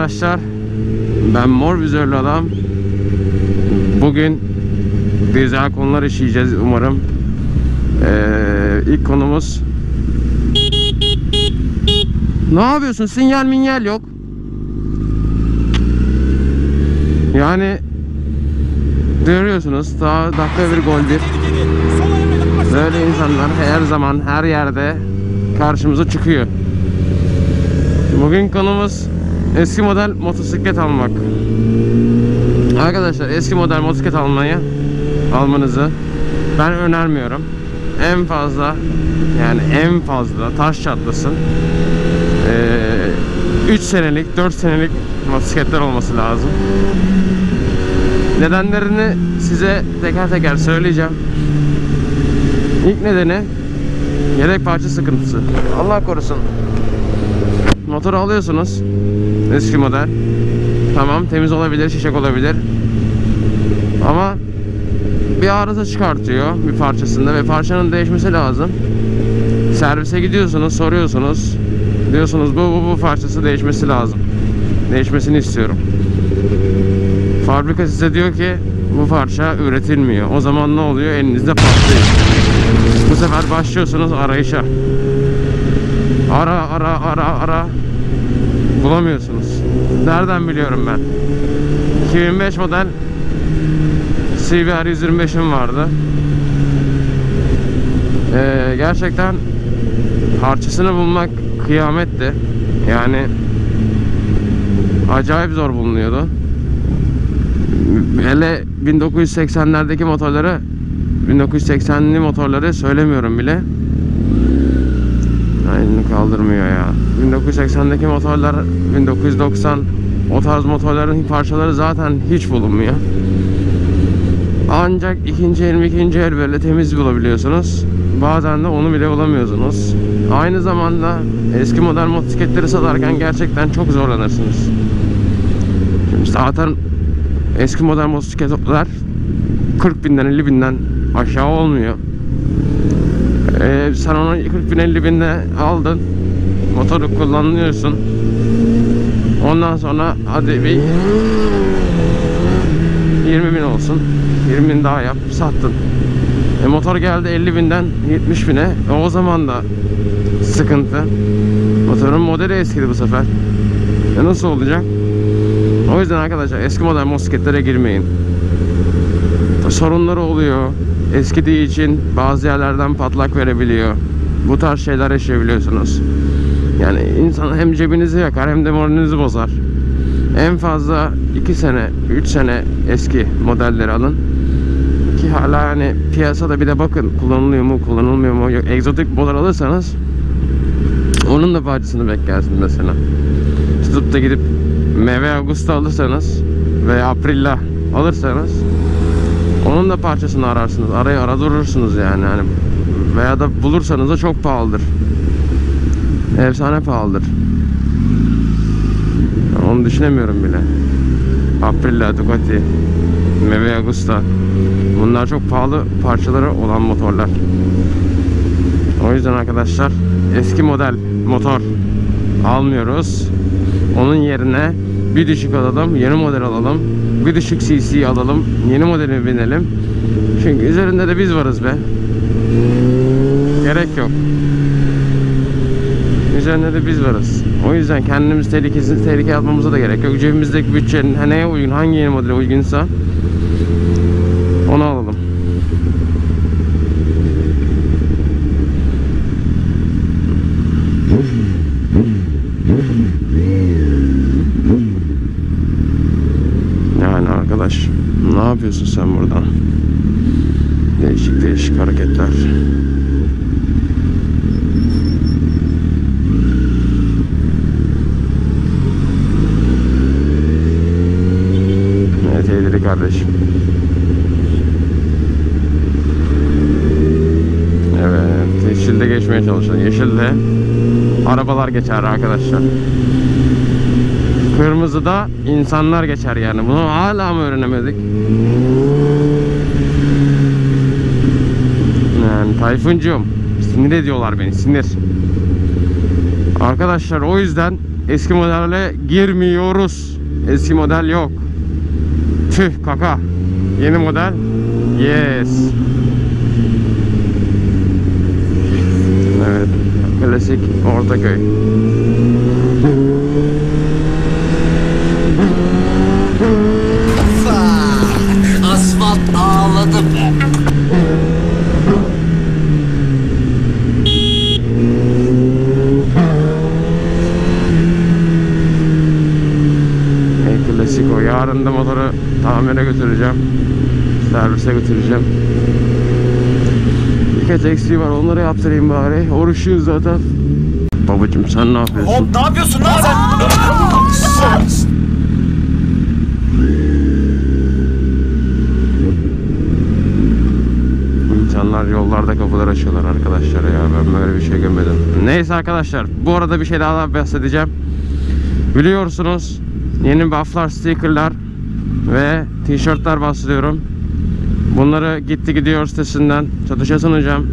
arkadaşlar. Ben Mor Vizörlü Adam. Bugün güzel konular işleyeceğiz umarım. Ee, ilk konumuz Ne yapıyorsun? Sinyal minyal yok. Yani görüyorsunuz daha dakika bir gol bir. Böyle insanlar her zaman her yerde karşımıza çıkıyor. Bugün konumuz eski model motosiklet almak. Arkadaşlar eski model motosiklet almayı almanızı ben önermiyorum. En fazla yani en fazla taş çatlasın. 3 senelik 4 senelik motosikletler olması lazım. Nedenlerini size teker teker söyleyeceğim. İlk nedeni yedek parça sıkıntısı. Allah korusun. Motoru alıyorsunuz. Eski model. Tamam temiz olabilir, şişek olabilir. Ama bir arıza çıkartıyor bir parçasında ve parçanın değişmesi lazım. Servise gidiyorsunuz, soruyorsunuz. Diyorsunuz bu bu bu parçası değişmesi lazım. Değişmesini istiyorum. Fabrika size diyor ki bu parça üretilmiyor. O zaman ne oluyor? Elinizde patlıyor. Bu sefer başlıyorsunuz arayışa. Ara ara ara ara. Bulamıyorsunuz. Nereden biliyorum ben? 2005 model CBR 125'im vardı. Ee, gerçekten parçasını bulmak kıyametti. Yani acayip zor bulunuyordu. Hele 1980'lerdeki motorları 1980'li motorları söylemiyorum bile. Aynı kaldırmıyor ya. 1980'deki motorlar 1990 o tarz motorların parçaları zaten hiç bulunmuyor. Ancak ikinci el ikinci el böyle temiz bulabiliyorsunuz. Bazen de onu bile bulamıyorsunuz. Aynı zamanda eski model motosikletleri satarken gerçekten çok zorlanırsınız. Şimdi zaten eski model motosikletler 40 binden 50 binden aşağı olmuyor. Ee, sen onu 40 bin 50 binde aldın. Motoru kullanıyorsun. Ondan sonra hadi bir 20 bin olsun. 20 bin daha yap. Sattın. E, motor geldi 50 binden 70 bine. E, o zaman da sıkıntı. Motorun modeli eskidi bu sefer. E, nasıl olacak? O yüzden arkadaşlar eski model motosikletlere girmeyin. Sorunları oluyor. Eskidiği için bazı yerlerden patlak verebiliyor. Bu tarz şeyler yaşayabiliyorsunuz. Yani insan hem cebinizi yakar hem de moralinizi bozar. En fazla 2 sene, 3 sene eski modelleri alın. Ki hala hani piyasada bir de bakın kullanılıyor mu, kullanılmıyor mu. Yok, egzotik model alırsanız onun da parçasını beklersin mesela. Tutup da gidip Meve Augusta alırsanız veya Aprilla alırsanız onun da parçasını ararsınız. Arayı ara durursunuz yani. yani veya da bulursanız da çok pahalıdır. Efsane pahalıdır. Onu düşünemiyorum bile. Aprilia, Ducati, Meve Agusta. Bunlar çok pahalı parçaları olan motorlar. O yüzden arkadaşlar eski model motor almıyoruz. Onun yerine bir düşük alalım, yeni model alalım. Bir düşük cc alalım, yeni modeli binelim. Çünkü üzerinde de biz varız be. Gerek yok. Üzerinde de biz varız. O yüzden kendimiz tehlikesi, tehlikeye atmamıza da gerek yok. Cebimizdeki bütçenin neye uygun, hangi yeni modele uygunsa onu alalım. Yani arkadaş ne yapıyorsun sen buradan? Değişik değişik hareketler. Evet eğleri kardeşim. Evet yeşilde geçmeye çalışalım. Yeşilde arabalar geçer arkadaşlar. Kırmızıda insanlar geçer yani. Bunu hala mı öğrenemedik? Yani Tayfuncuğum sinir ediyorlar beni sinir. Arkadaşlar o yüzden eski modelle girmiyoruz. Eski model yok. Tüh kaka. Yeni model. Yes. Evet. Klasik Ortaköy. Asfalt ağladı be. En klasik o. Yarın da motoru tamire götüreceğim. Servise götüreceğim. Birkaç eksiği var onları yaptırayım bari. Oruçluyuz zaten. Babacım sen ne yapıyorsun? Hop ne yapıyorsun lan sen? İnsanlar yollarda kapılar açıyorlar arkadaşlar ya. Ben böyle bir şey görmedim. Neyse arkadaşlar. Bu arada bir şey daha bahsedeceğim. Biliyorsunuz yeni bufflar, stickerlar ve tişörtler bahsediyorum. Bunları gitti gidiyor sitesinden satışa sunacağım.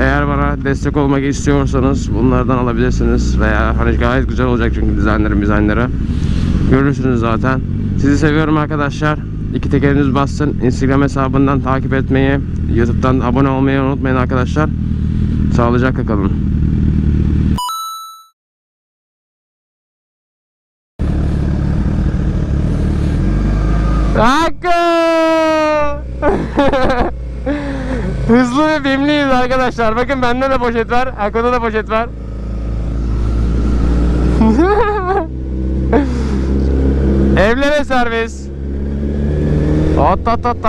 Eğer bana destek olmak istiyorsanız bunlardan alabilirsiniz veya hani gayet güzel olacak çünkü dizaynları dizaynları. Görürsünüz zaten. Sizi seviyorum arkadaşlar. İki tekeriniz bassın. Instagram hesabından takip etmeyi, YouTube'dan abone olmayı unutmayın arkadaşlar. Sağlıcakla kalın. Hızlı ve bimliyiz arkadaşlar. Bakın bende de poşet var. Hakkı'da da poşet var. Evlere servis. Ot ot ot